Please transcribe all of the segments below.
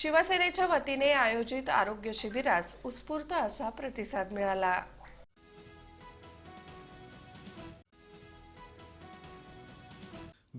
शिवसेनेच्या वतीने आयोजित आरोग्य शिबिरास उत्स्फूर्त असा प्रतिसाद मिळाला.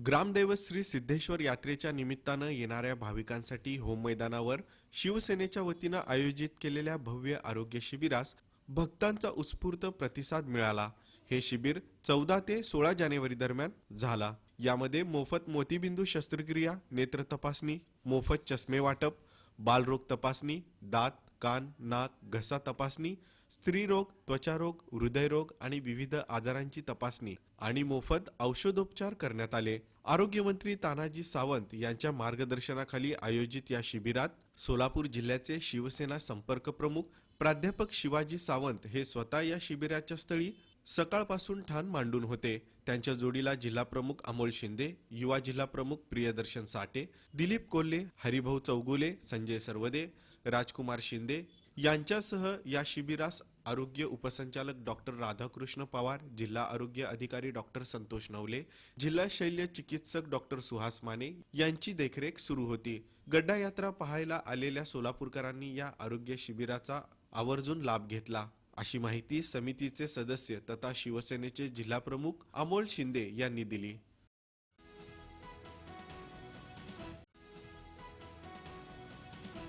ग्रामदैवत श्री सिद्धेश्वर यात्रेच्या निमित्तानं येणाऱ्या भाविकांसाठी होम मैदानावर शिवसेनेच्या वतीनं आयोजित केलेल्या भव्य आरोग्य शिबिरास भक्तांचा उत्स्फूर्त प्रतिसाद मिळाला. हे शिबिर चौदा ते सोळा जानेवारी दरम्यान झाला. यामध्ये मोफत मोतीबिंदू शस्त्रक्रिया नेत्र तपासणी मोफत चष्मे वाटप बालरोग तपासणी दात कान नाक घसा तपासणी स्त्रीरोग त्वचारोग हृदयरोग आणि विविध आजारांची तपासणी आणि मोफत औषधोपचार करण्यात आले. आरोग्यमंत्री तानाजी सावंत यांच्या मार्गदर्शनाखाली आयोजित या शिबिरात सोलापूर जिल्ह्याचे शिवसेना संपर्क प्रमुख प्राध्यापक शिवाजी सावंत हे स्वतः या शिबिराच्या स्थळी सकाळपासून ठाण मांडून होते. त्यांच्या जोडीला जिल्हाप्रमुख अमोल शिंदे युवा जिल्हाप्रमुख प्रियदर्शन साठे दिलीप कोल्हे हरिभाऊ चौगुले संजय सर्वदे राजकुमार शिंदे यांच्यासह या शिबिरास आरोग्य उपसंचालक डॉक्टर राधाकृष्ण पवार जिल्हा आरोग्य अधिकारी डॉक्टर संतोष नवले जिल्हा शल्य चिकित्सक डॉक्टर सुहास माने यांची देखरेख सुरू होती. गड्डा यात्रा पाहायला आलेल्या सोलापूरकरांनी या आरोग्य शिबिराचा आवर्जून लाभ घेतला. अशी माहिती समितीचे सदस्य तथा शिवसेनेचे जिल्हाप्रमुख अमोल शिंदे यांनी दिली.